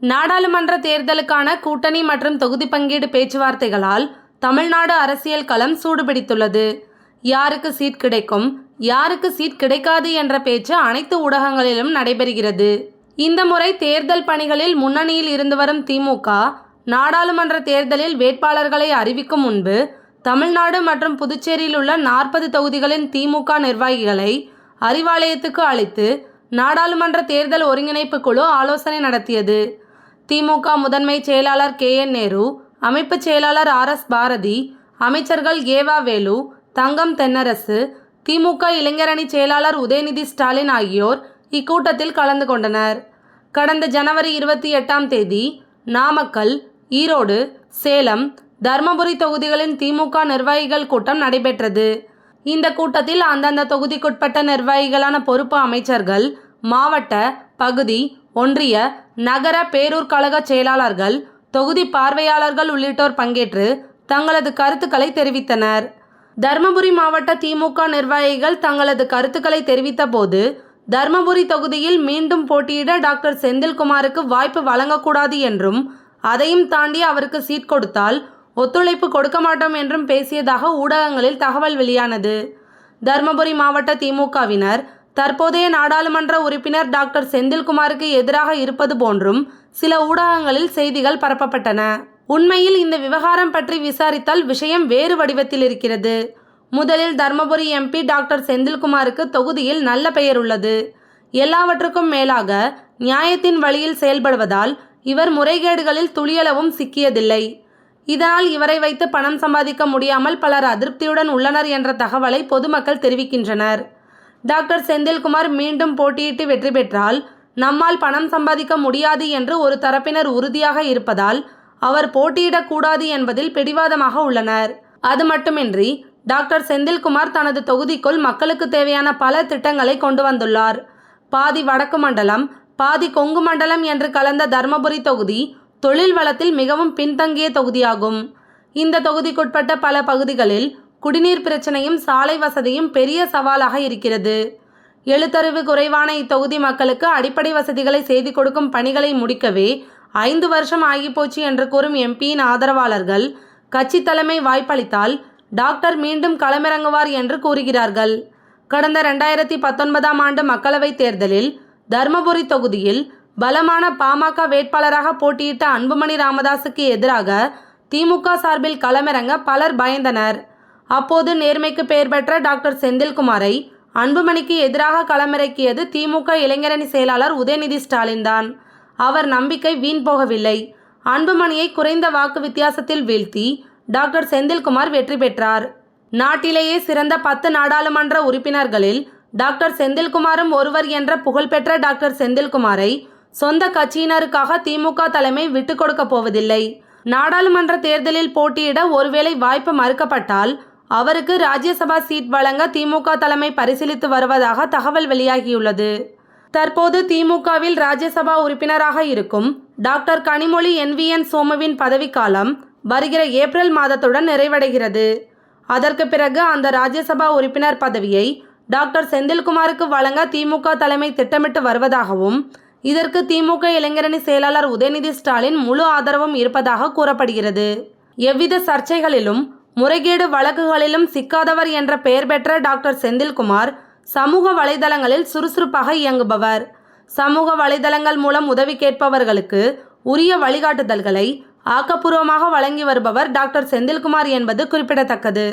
நாடாளுமன்ற தேர்தலுக்கான கூட்டணி மற்றும் தொகுதி பங்கீடு பேச்சுவார்த்தைகளால் தமிழ்நாடு அரசியல் களம் சூடுபிடித்துள்ளது. யாருக்கு சீட் கிடைக்கும் யாருக்கு சீட் கிடைக்காது என்ற பேச்சு அனைத்து ஊடகங்களிலும் நடைபெறுகிறது. இந்த முறை தேர்தல் பணிகளில் முன்னணியில் இருந்து வரும் திமுக நாடாளுமன்ற தேர்தலில் வேட்பாளர்களை அறிவிக்கும் முன்பு தமிழ்நாடு மற்றும் புதுச்சேரியில் உள்ள நாற்பது தொகுதிகளின் திமுக நிர்வாகிகளை அறிவாலயத்துக்கு அழைத்து நாடாளுமன்ற தேர்தல் ஒருங்கிணைப்பு குழு ஆலோசனை நடத்தியது. திமுக முதன்மை செயலாளர் கே. என். நேரு அமைப்பு செயலாளர் ஆர். எஸ். பாரதி அமைச்சர்கள் ஏவா வேலு தங்கம் தென்னரசு திமுக இளைஞரணி செயலாளர் உதயநிதி ஸ்டாலின் ஆகியோர் இக்கூட்டத்தில் கலந்து கொண்டனர். கடந்த ஜனவரி இருபத்தி எட்டாம் தேதி நாமக்கல் ஈரோடு சேலம் தர்மபுரி தொகுதிகளின் திமுக நிர்வாகிகள் கூட்டம் நடைபெற்றது. இந்த கூட்டத்தில் அந்தந்த தொகுதிக்குட்பட்ட நிர்வாகிகளான பொறுப்பு அமைச்சர்கள் மாவட்ட பகுதி ஒன்றிய நகர பேரூர் கழக செயலாளர்கள் தொகுதி பார்வையாளர்கள் உள்ளிட்டோர் பங்கேற்று தங்களது கருத்துக்களை தெரிவித்தனர். தருமபுரி மாவட்ட திமுக நிர்வாகிகள் தங்களது கருத்துக்களை தெரிவித்த போது தர்மபுரி தொகுதியில் மீண்டும் போட்டியிட டாக்டர் செந்தில்குமாருக்கு வாய்ப்பு வழங்கக்கூடாது என்றும் அதையும் தாண்டி அவருக்கு சீட் கொடுத்தால் ஒத்துழைப்பு கொடுக்க மாட்டோம் என்றும் பேசியதாக ஊடகங்களில் தகவல் வெளியானது. தர்மபுரி மாவட்ட திமுகவினர் தற்போதைய நாடாளுமன்ற உறுப்பினர் டாக்டர் செந்தில்குமாருக்கு எதிராக இருப்பது போன்றும் சில ஊடகங்களில் செய்திகள் பரப்பப்பட்டன. உண்மையில் இந்த விவகாரம் பற்றி விசாரித்தால் விஷயம் வேறு வடிவத்தில் இருக்கிறது. முதலில் தர்மபுரி எம்பி டாக்டர் செந்தில்குமாருக்கு தொகுதியில் நல்ல பெயர் உள்ளது. எல்லாவற்றுக்கும் மேலாக நியாயத்தின் வழியில் செயல்படுவதால் இவர் முறைகேடுகளில் துளியளவும் சிக்கியதில்லை. இதனால் இவரை வைத்து பணம் சம்பாதிக்க முடியாமல் பலர் அதிருப்தியுடன் உள்ளனர் என்ற தகவலை பொதுமக்கள் தெரிவிக்கின்றனர். டாக்டர் செந்தில்குமார் மீண்டும் போட்டியிட்டு வெற்றி பெற்றால் நம்மால் பணம் சம்பாதிக்க முடியாது என்று ஒரு தரப்பினர் உறுதியாக இருப்பதால் அவர் போட்டியிடக்கூடாது என்பதில் பிடிவாதமாக உள்ளனர். அது மட்டுமின்றி டாக்டர் செந்தில்குமார் தனது தொகுதிக்குள் மக்களுக்கு தேவையான பல திட்டங்களை கொண்டு வந்துள்ளார். பாதி வடக்கு மண்டலம் பாதி கொங்கு மண்டலம் என்று கலந்த தர்மபுரி தொகுதி தொழில் வளத்தில் மிகவும் பின்தங்கிய தொகுதியாகும். இந்த தொகுதிக்குட்பட்ட பல பகுதிகளில் குடிநீர் பிரச்சனையும் சாலை வசதியும் பெரிய சவாலாக இருக்கிறது. எழுத்தறிவு குறைவான இத்தொகுதி மக்களுக்கு அடிப்படை வசதிகளை செய்து கொடுக்கும் பணிகளை முடிக்கவே ஐந்து வருஷம் ஆகிப்போச்சு என்று கூறும் எம்பியின் ஆதரவாளர்கள் கட்சி தலைமை வாய்ப்பளித்தால் டாக்டர் மீண்டும் களமிறங்குவார் என்று கூறுகிறார்கள். கடந்த ரெண்டாயிரத்தி பத்தொன்பதாம் ஆண்டு மக்களவைத் தேர்தலில் தர்மபுரி தொகுதியில் பலமான பாமக வேட்பாளராக போட்டியிட்ட அன்புமணி ராமதாஸுக்கு எதிராக திமுக சார்பில் களமிறங்க பலர் பயந்தனர். அப்போது நேர்மைக்கு பெயர் பெற்ற டாக்டர் செந்தில்குமாரை அன்புமணிக்கு எதிராக களமிறக்கியது திமுக இளைஞரணி செயலாளர் உதயநிதி ஸ்டாலின் தான். அவர் நம்பிக்கை வீண் போகவில்லை. அன்புமணியை குறைந்த வாக்கு வித்தியாசத்தில் வீழ்த்தி டாக்டர் செந்தில்குமார் வெற்றி பெற்றார். நாட்டிலேயே சிறந்த பத்து நாடாளுமன்ற உறுப்பினர்களில் டாக்டர் செந்தில்குமாரும் ஒருவர் என்ற புகழ்பெற்ற டாக்டர் செந்தில்குமாரை சொந்த கட்சியினருக்காக திமுக தலைமை விட்டுக் கொடுக்க போவதில்லை. நாடாளுமன்ற தேர்தலில் போட்டியிட ஒருவேளை வாய்ப்பு மறுக்கப்பட்டால் அவருக்கு ராஜ்யசபா சீட் வழங்க திமுக தலைமை பரிசீலித்து வருவதாக தகவல் வெளியாகியுள்ளது. தற்போது திமுகவில் ராஜ்யசபா உறுப்பினராக இருக்கும் டாக்டர் கனிமொழி என்விஎன் சோமுவின் பதவிக்காலம் வருகிற ஏப்ரல் மாதத்துடன் நிறைவடைகிறது. அதற்கு பிறகு அந்த ராஜ்யசபா உறுப்பினர் பதவியை டாக்டர் செந்தில்குமாருக்கு வழங்க திமுக தலைமை திட்டமிட்டு வருவதாகவும் இதற்கு திமுக இளைஞரணி செயலாளர் உதயநிதி ஸ்டாலின் முழு ஆதரவும் இருப்பதாக கூறப்படுகிறது. எவ்வித சர்ச்சைகளிலும் முறைகேடு வழக்குகளிலும் சிக்காதவர் என்ற பெயர் பெற்ற டாக்டர் செந்தில்குமார் சமூக வலைதளங்களில் சுறுசுறுப்பாக இயங்குபவர். சமூக வலைதளங்கள் மூலம் உதவி கேட்பவர்களுக்கு உரிய வழிகாட்டுதல்களை ஆக்கப்பூர்வமாக வழங்கி வருபவர் டாக்டர் செந்தில்குமார் என்பது குறிப்பிடத்தக்கது.